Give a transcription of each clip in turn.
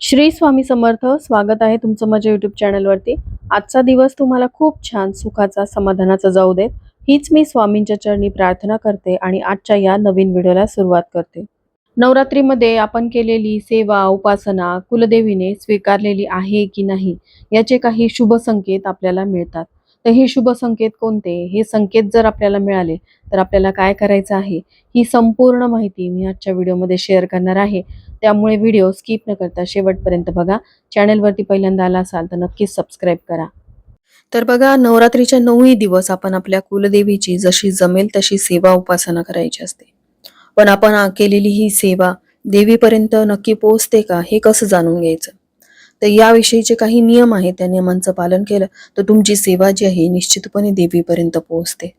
श्री स्वामी समर्थ स्वागत आहे तुमचं माझ्या युट्यूब चॅनलवरती आजचा दिवस तुम्हाला खूप छान सुखाचा समाधानाचा जाऊ देत. हीच मी स्वामींच्या चरणी प्रार्थना करते आणि आजच्या या नवीन व्हिडिओला सुरुवात करते. नवरात्रीमध्ये आपण केलेली सेवा उपासना कुलदेवीने स्वीकारलेली आहे की नाही याचे काही शुभ संकेत आपल्याला मिळतात. तर हे शुभ संकेत कोणते? हे संकेत जर आपल्याला मिळाले तर आपल्याला काय करायचं आहे? ही संपूर्ण माहिती मी आजच्या व्हिडिओमध्ये शेअर करणार आहे. त्यामुळे व्हिडिओ स्किप न करता शेवटपर्यंत बघा. चॅनलवरती पहिल्यांदा आला असाल तर नक्कीच सबस्क्राईब करा. तर बघा नवरात्रीच्या नऊही दिवस आपण आपल्या कुलदेवीची जशी जमेल तशी सेवा उपासना करायची असते. पण आपण केलेली ही सेवा देवीपर्यंत नक्की पोहोचते का हे कसं जाणून घ्यायचं? तर याविषयीचे काही नियम आहेत त्या नियमांचं पालन केलं तर तुमची सेवा जी आहे निश्चितपणे देवीपर्यंत पोहोचते.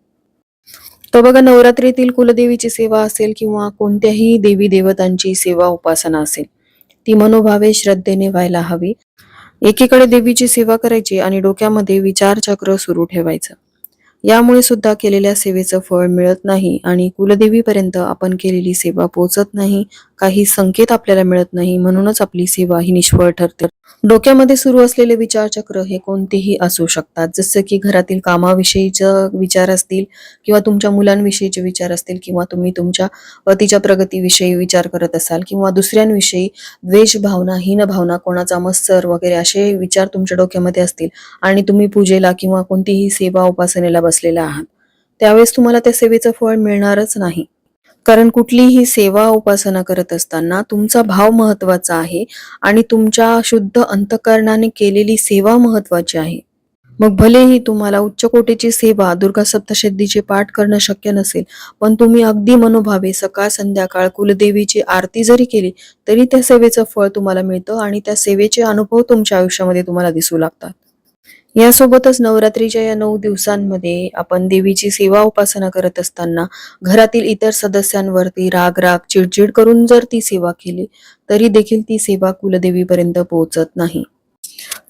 तर बघा नवरात्रीतील कुलदेवीची सेवा असेल किंवा कोणत्याही देवी देवतांची सेवा उपासना असेल ती मनोभावे श्रद्धेने व्हायला हवी. एकीकडे देवीची सेवा करायची आणि डोक्यामध्ये विचारचक्र सुरू ठेवायचं. यामुळे सुद्धा केलेल्या सेवेचं फळ मिळत नाही आणि कुलदेवीपर्यंत आपण केलेली सेवा पोहोचत नाही. काही संकेत आपल्याला मिळत नाही म्हणूनच आपली सेवा ही निष्फळ ठरते. डोक्यामध्ये सुरू असलेले विचारचक्र हे कोणतेही असू शकतात. जसं की घरातील कामाविषयीचं विचार असतील किंवा तुमच्या मुलांविषयीचे विचार असतील किंवा तुम्ही तुमच्या पतीच्या प्रगतीविषयी विचार करत असाल किंवा दुसऱ्यांविषयी द्वेष भावना हीन भावना कोणाचा मत्सर वगैरे असे विचार तुमच्या डोक्यामध्ये असतील आणि तुम्ही पूजेला किंवा कोणतीही सेवा उपासनेला बसलेला आहात. त्यावेळेस तुम्हाला त्या सेवेचं फळ मिळणारच नाही. कारण कुठलीही सेवा उपासना करत असताना तुमचा भाव महत्त्वाचा आहे आणि तुमच्या शुद्ध अंतकरणाने केलेली सेवा महत्वाची आहे. मग भलेही तुम्हाला उच्च कोटीची सेवा दुर्गा सप्तशतीचे पाठ करणं शक्य नसेल पण तुम्ही अगदी मनोभावे सकाळ संध्याकाळ कुलदेवीची आरती जरी केली तरी त्या सेवेचं फळ तुम्हाला मिळतं आणि त्या सेवेचे अनुभव तुमच्या आयुष्यामध्ये तुम्हाला दिसू लागतात. यासोबतच नवरात्रीच्या या नऊ दिवसांमध्ये आपण देवीची सेवा उपासना करत असताना घरातील इतर सदस्यांवरती राग राग चिडचिड करून जर ती सेवा केली तरी देखील ती सेवा कुलदेवीपर्यंत पोहोचत नाही.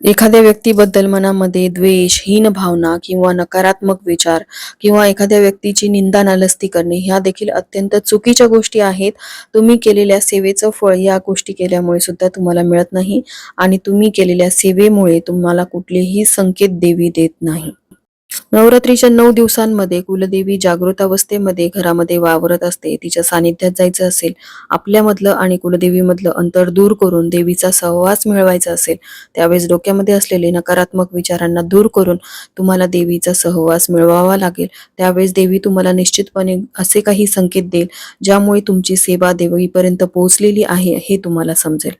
एखाद्या व्यक्तीबद्दल मनामध्ये द्वेष हीन भावना किंवा नकारात्मक विचार किंवा एखाद्या व्यक्तीची निंदा नालस्ती करणे ह्या देखील अत्यंत चुकीच्या गोष्टी आहेत. तुम्ही केलेल्या सेवेचं फळ या गोष्टी केल्यामुळे सुद्धा तुम्हाला मिळत नाही आणि तुम्ही केलेल्या सेवेमुळे तुम्हाला कुठलेही संकेत देवी देत नाही. नवरात्रीच्या नऊ दिवसांमध्ये कुलदेवी जागृत अवस्थेमध्ये घरामध्ये वावरत असते. तिच्या सानिध्यात जायचं असेल आपल्यामधलं आणि कुलदेवीमधलं अंतर दूर करून देवीचा सहवास मिळवायचा असेल त्यावेळेस डोक्यामध्ये असलेले नकारात्मक विचारांना दूर करून तुम्हाला देवीचा सहवास मिळवावा लागेल. त्यावेळेस देवी तुम्हाला निश्चितपणे असे काही संकेत देईल ज्यामुळे तुमची सेवा देवीपर्यंत पोहोचलेली आहे हे तुम्हाला समजेल.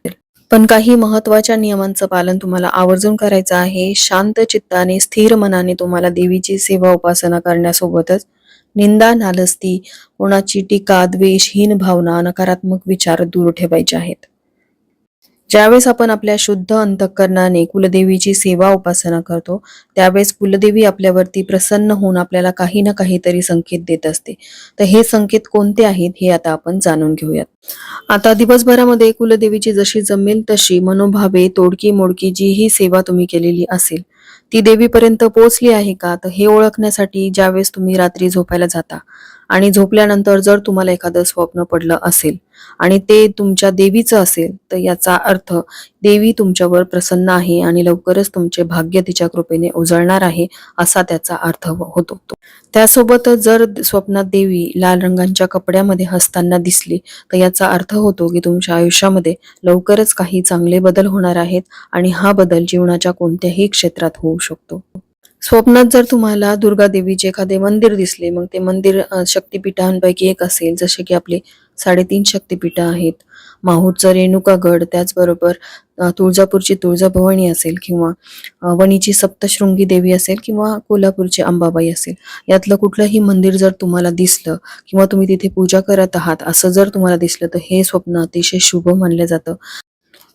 पण काही महत्त्वाच्या नियमांचं पालन तुम्हाला आवर्जून करायचं आहे. शांत चित्ताने स्थिर मनाने तुम्हाला देवीची सेवा उपासना करण्यासोबतच निंदा नालस्ती कोणाची टीका द्वेष हीन भावना नकारात्मक विचार दूर ठेवायचे आहेत. ज्यावेळेस आपण आपल्या शुद्ध अंतःकरणाने कुलदेवीची सेवा उपासना करतो त्यावेळेस कुलदेवी आपल्यावरती प्रसन्न होऊन आपल्याला काही ना काहीतरी संकेत देत असते. तर हे संकेत कोणते आहेत हे आता आपण जाणून घेऊयात. आता दिवसभरामध्ये कुलदेवीची जशी जमेल तशी मनोभावे तोडकी मोडकी जी ही सेवा तुम्ही केलेली असेल ती देवीपर्यंत पोहोचली आहे का? तर हे ओळखण्यासाठी ज्यावेळेस तुम्ही रात्री झोपायला जाता आणि झोपल्यानंतर जर तुम्हाला एखादं स्वप्न पडलं असेल आणि ते तुमच्या देवीचं असेल तर याचा अर्थ देवी तुमच्यावर प्रसन्न आहे आणि लवकरच तुमचे भाग्य तिच्या कृपेने उजळणार आहे असा त्याचा अर्थ होतो. त्यासोबतच जर स्वप्नात देवी लाल रंगांच्या कपड्यामध्ये हसताना दिसली तर याचा अर्थ होतो की तुमच्या आयुष्यामध्ये लवकरच काही चांगले बदल होणार आहेत आणि हा बदल जीवनाच्या कोणत्याही क्षेत्रात होऊ शकतो. स्वप्नात जर तुम्हाला दुर्गा देवीचे एखादे मंदिर दिसले मग ते मंदिर शक्तीपीठांपैकी शक्तिपीठांपैकी एक असेल जसे की आपले साडेतीन शक्तिपीठ आहेत. माहूरचं रेणुकागड त्याचबरोबर तुळजापूरची तुळजाभवानी असेल किंवा वणीची सप्तशृंगी देवी असेल किंवा कोल्हापूरची अंबाबाई असेल. यातलं कुठलंही मंदिर जर तुम्हाला दिसलं किंवा तुम्ही तिथे पूजा करत आहात असं जर तुम्हाला दिसलं तर हे स्वप्न अतिशय शुभ मानलं जातं.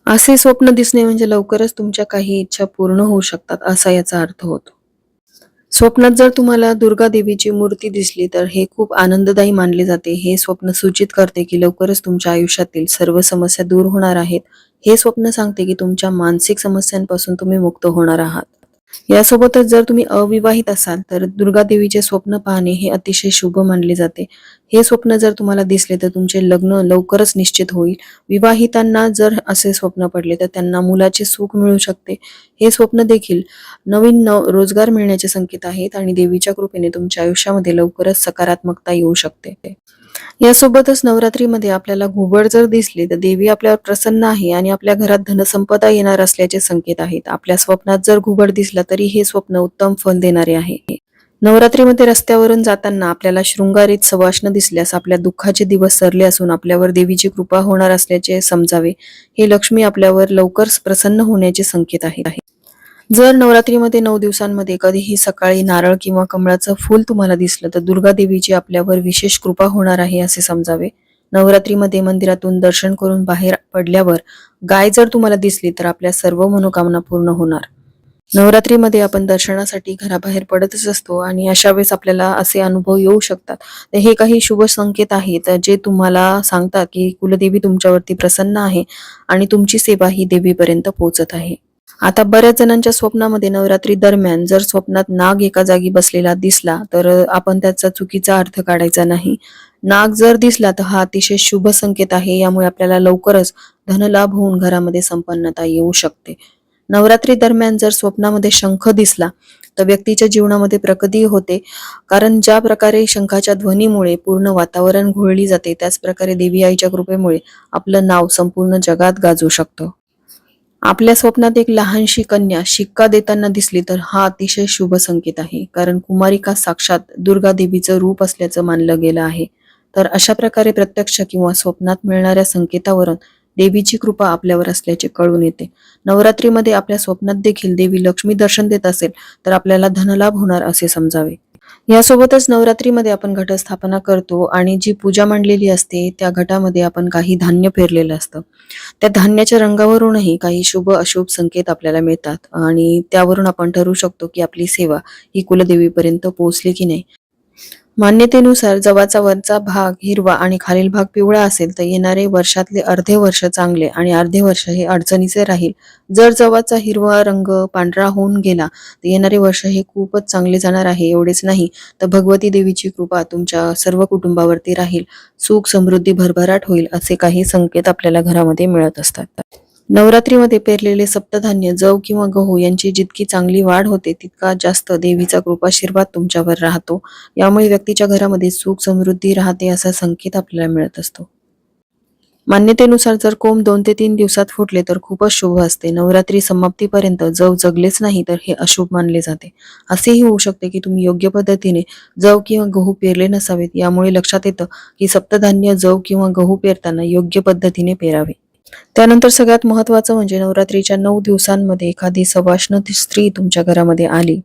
असे स्वप्न दिसणे म्हणजे लवकरच तुमच्या काही इच्छा पूर्ण होऊ शकतात असा याचा अर्थ होतो. स्वप्नात जर तुम्हाला दुर्गा देवीची मूर्ती दिसली तर हे खूप आनंददायी मानले जाते. हे स्वप्न सूचित करते की लवकरच तुमच्या आयुष्यातील सर्व समस्या दूर होणार आहेत. हे स्वप्न सांगते की तुमच्या मानसिक समस्यांपासून तुम्ही मुक्त होणार आहात. यासोबतच जर तुम्ही अविवाहित असाल तर दुर्गा देवीचे स्वप्न पाहणे हे अतिशय शुभ मानले जाते. हे स्वप्न जर तुम्हाला दिसले तर तुमचे लग्न लवकरच निश्चित होईल. विवाहितांना जर असे स्वप्न पडले तर त्यांना मुलाचे सुख मिळू शकते. हे स्वप्न देखील नवीन नव रोजगार मिळण्याचे संकेत आहेत आणि देवीच्या कृपेने तुमच्या आयुष्यामध्ये लवकरच सकारात्मकता येऊ शकते. यासोबतच नवरात्रीमध्ये आपल्याला घुबड जर दिसली तर देवी आपल्यावर प्रसन्न आहे आणि आपल्या घरात धनसंपदा येणार असल्याचे संकेत आहेत. आपल्या स्वप्नात जर घुबड दिसला तरी हे स्वप्न उत्तम फल देणारे आहे. नवरात्रीमध्ये रस्त्यावरून जाताना आपल्याला शृंगारीत सवाष्ण दिसल्यास आपल्या दुःखाचे दिवस सरले असून आपल्यावर देवीची कृपा होणार असल्याचे समजावे. हे लक्ष्मी आपल्यावर लवकर प्रसन्न होण्याचे संकेत आहेत. जर नवरात्रीमध्ये नऊ दिवसांमध्ये कधीही सकाळी नारळ किंवा कमळाचं फूल तुम्हाला दिसलं तर दुर्गा देवीची आपल्यावर विशेष कृपा होणार आहे असे समजावे. नवरात्रीमध्ये मंदिरातून दर्शन करून बाहेर पडल्यावर गाय जर तुम्हाला दिसली तर आपल्या सर्व मनोकामना पूर्ण होणार. नवरात्रीमध्ये आपण दर्शनासाठी घराबाहेर पडतच असतो आणि अशा वेळेस आपल्याला असे अनुभव येऊ शकतात. तर हे काही शुभ संकेत आहेत जे तुम्हाला सांगतात की कुलदेवी तुमच्यावरती प्रसन्न आहे आणि तुमची सेवा ही देवीपर्यंत पोहोचत आहे. आता बऱ्याच जणांच्या स्वप्नामध्ये नवरात्री दरम्यान जर स्वप्नात नाग एका जागी बसलेला दिसला तर आपण त्याचा चुकीचा अर्थ काढायचा नाही. नाग जर दिसला तर हा अतिशय शुभ संकेत आहे. यामुळे आपल्याला लवकरच धनलाभ होऊन घरामध्ये संपन्नता येऊ शकते. नवरात्री दरम्यान जर स्वप्नामध्ये शंख दिसला तर व्यक्तीच्या जीवनामध्ये प्रगती होते. कारण ज्या प्रकारे शंखाच्या ध्वनीमुळे पूर्ण वातावरण घोळली जाते त्याच प्रकारे देवी आईच्या कृपेमुळे आपलं नाव संपूर्ण जगात गाजू शकतं. आपल्या स्वप्नात एक लहानशी कन्या शिक्का देताना दिसली तर हा अतिशय शुभ संकेत आहे. कारण कुमारिका साक्षात दुर्गा देवीचं रूप असल्याचं मानलं गेलं आहे. तर अशा प्रकारे प्रत्यक्ष किंवा स्वप्नात मिळणाऱ्या संकेतावरून देवीची कृपा आपल्यावर असल्याचे कळून येते. नवरात्रीमध्ये आपल्या स्वप्नात देखील देवी लक्ष्मी दर्शन देत असेल तर आपल्याला धनलाभ होणार असे समजावे. यासोबतच नवरात्रीमध्ये आपण घटस्थापना करतो आणि जी पूजा मांडलेली असते त्या घटामध्ये आपण काही धान्य पेरलेलं असतं. त्या धान्याच्या रंगावरूनही काही शुभ अशुभ संकेत आपल्याला मिळतात आणि त्यावरून आपण ठरवू शकतो की आपली सेवा ही कुलदेवीपर्यंत पोहोचली की नाही. मान्यतेनुसार जवाचा वरचा भाग हिरवा आणि खालील भाग पिवळा असेल तर येणारे वर्षातले अर्धे वर्ष चांगले आणि अर्धे वर्ष हे अडचणीचे राहील. जर जवाचा हिरवा रंग पांढरा होऊन गेला तर येणारे वर्ष हे खूपच चांगले जाणार आहे एवढेच नाही तर भगवती देवीची कृपा तुमच्या सर्व कुटुंबावरती राहील. सुख समृद्धी भरभराट होईल असे काही संकेत आपल्याला घरामध्ये मिळत असतात. नवरात्रीमध्ये पेरलेले सप्तधान्य जव किंवा गहू यांची जितकी चांगली वाढ होते तितका जास्त देवीचा कृपाशीर्वाद तुमच्यावर राहतो. यामुळे व्यक्तीच्या घरामध्ये सुख समृद्धी राहते असा संकेत आपल्याला मिळत असतो. मान्यतेनुसार जर कोंब दोन ते तीन दिवसात फुटले तर खूपच शुभ असते. नवरात्री समाप्तीपर्यंत जव जगलेच नाही तर हे अशुभ मानले जाते. असेही होऊ शकते की तुम्ही योग्य पद्धतीने जव किंवा गहू पेरले नसावेत. यामुळे लक्षात येतं की सप्तधान्य जव किंवा गहू पेरताना योग्य पद्धतीने पेरावे. त्यानंतर सगळ्यात महत्वाचं म्हणजे नवरात्रीच्या नऊ दिवसांमध्ये एखादी सवाष्ण स्त्री तुमच्या घरामध्ये आली.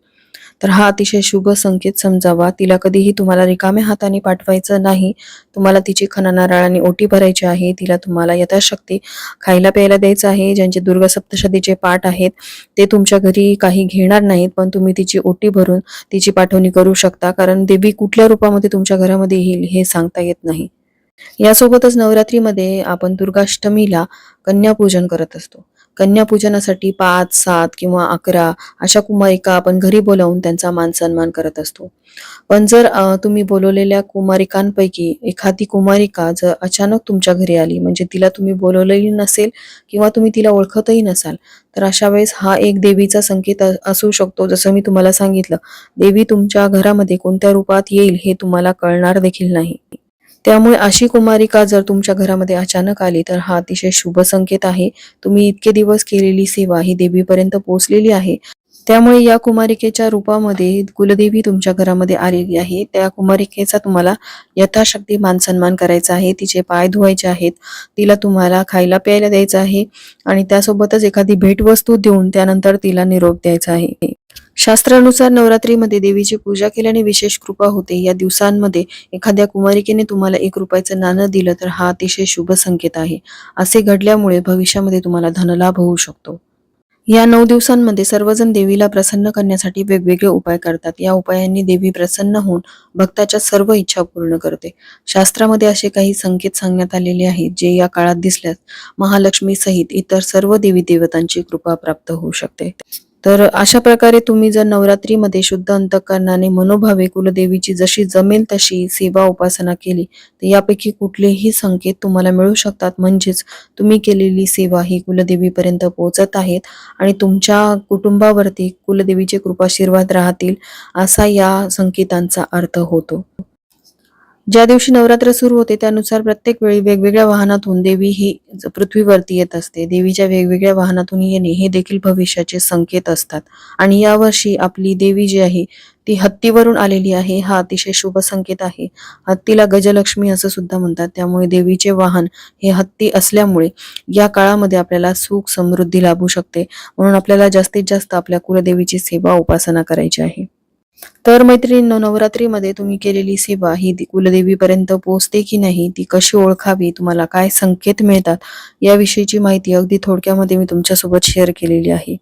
तर हा अतिशय शुभ संकेत समजावा. तिला कधीही तुम्हाला रिकाम्या हाताने पाठवायचं नाही. तुम्हाला तिची खननारळाने ओटी भरायची आहे. तिला तुम्हाला यथाशक्ती खायला प्यायला द्यायचं आहे. ज्यांचे दुर्गा सप्तशतीचे पाठ आहेत ते तुमच्या घरी काही घेणार नाहीत पण तुम्ही तिची ओटी भरून तिची पाठवणी करू शकता. कारण देवी कुठल्या रूपामध्ये तुमच्या घरामध्ये येईल हे सांगता येत नाही. यासोबतच नवरात्रीमध्ये आपण दुर्गाष्टमीला कन्यापूजन करत असतो. कन्यापूजनासाठी पाच सात किंवा अकरा अशा कुमारिका आपण घरी बोलावून त्यांचा मान सन्मान करत असतो. पण जर तुम्ही बोलवलेल्या कुमारिकांपैकी एखादी कुमारिका जर अचानक तुमच्या घरी आली म्हणजे तिला तुम्ही बोलवलेली नसेल किंवा तुम्ही तिला ओळखतही नसाल तर अशा वेळेस हा एक देवीचा संकेत असू शकतो. जसं मी तुम्हाला सांगितलं देवी तुमच्या घरामध्ये कोणत्या रूपात येईल हे तुम्हाला कळणार देखील नाही. त्यामुळे अशी कुमारिका जर तुमच्या घरामध्ये अचानक आली तर हा अतिशय शुभ संकेत आहे. तुम्ही इतके दिवस केलेली सेवा ही देवीपर्यंत पोहोचलेली आहे. त्यामुळे या कुमारिकेच्या रूपामध्ये कुलदेवी तुमच्या घरामध्ये आलेली आहे. त्या कुमारिकेचा तुम्हाला यथाशक्ती मान सन्मान करायचा आहे. तिचे पाय धुवायचे आहेत. तिला तुम्हाला खायला प्यायला द्यायचं आहे. आणि त्यासोबतच एखादी भेटवस्तू देऊन त्यानंतर तिला निरोप द्यायचा आहे. शास्त्रानुसार नवरात्रीमध्ये देवीची पूजा केल्याने विशेष कृपा होते. या दिवसांमध्ये एखाद्या कुमारिकेने तुम्हाला एक रुपयाचं नाणं दिलं तर हा अतिशय शुभ संकेत आहे. असे घडल्यामुळे भविष्यामध्ये तुम्हाला धनलाभ होऊ शकतो. या नऊ दिवसांमध्ये सर्वजण देवीला प्रसन्न करण्यासाठी वेगवेगळे उपाय करतात. या उपायांनी देवी प्रसन्न होऊन भक्ताच्या सर्व इच्छा पूर्ण करते. शास्त्रामध्ये असे काही संकेत सांगण्यात आलेले आहेत जे या काळात दिसल्यास महालक्ष्मी सहित इतर सर्व देवी देवतांची कृपा प्राप्त होऊ शकते. तर अशा प्रकारे तुम्ही जर नवरात्रीमध्ये शुद्ध अंतकरणाने मनोभावे कुलदेवीची जशी जमेल तशी सेवा उपासना केली तर यापैकी कुठलेही संकेत तुम्हाला मिळू शकतात. म्हणजेच तुम्ही केलेली सेवा ही कुलदेवीपर्यंत पोहोचत आहेत आणि तुमच्या कुटुंबावरती कुलदेवीचे कृपाशीर्वाद राहतील असा या संकेतांचा अर्थ होतो. ज्या दिवशी नवरात्र सुरू होते त्यानुसार प्रत्येक वेळी वेगवेगळ्या वाहनातून देवी ही पृथ्वीवरती येत असते. देवीच्या वेगवेगळ्या वाहनातून येणे हे देखील भविष्याचे संकेत असतात. आणि यावर्षी आपली देवी जी आहे ती हत्तीवरून आलेली आहे. हा अतिशय शुभ संकेत आहे. हत्तीला गजलक्ष्मी असं सुद्धा म्हणतात. त्यामुळे देवीचे वाहन हे हत्ती असल्यामुळे या काळामध्ये आपल्याला सुख समृद्धी लाभू शकते. म्हणून आपल्याला जास्तीत जास्त आपल्या कुलदेवीची सेवा उपासना करायची आहे. तर मैत्रिणींनो नवरात्रीमध्ये तुम्ही केलेली सेवा ही कुलदेवीपर्यंत पोहोचते की नाही ती कशी ओळखावी तुम्हाला काय संकेत मिळतात याविषयीची माहिती अगदी थोडक्यामध्ये मी तुमच्यासोबत शेअर केलेली आहे.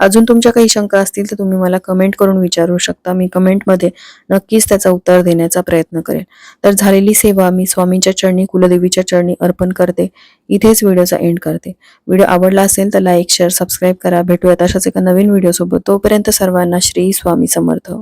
अजून तुमच्या काही शंका असतील तर तुम्ही मला कमेंट करून विचारू शकता. मी कमेंटमध्ये नक्कीच त्याचा उत्तर देण्याचा प्रयत्न करेन. तर झालेली सेवा मी स्वामींच्या चरणी कुलदेवीच्या चरणी अर्पण करते. इथेच व्हिडिओचा एंड करते. व्हिडिओ आवडला असेल तर लाईक शेअर सबस्क्राईब करा. भेटूयात अशाच एका नवीन व्हिडिओसोबत. तोपर्यंत सर्वांना श्री स्वामी समर्थ.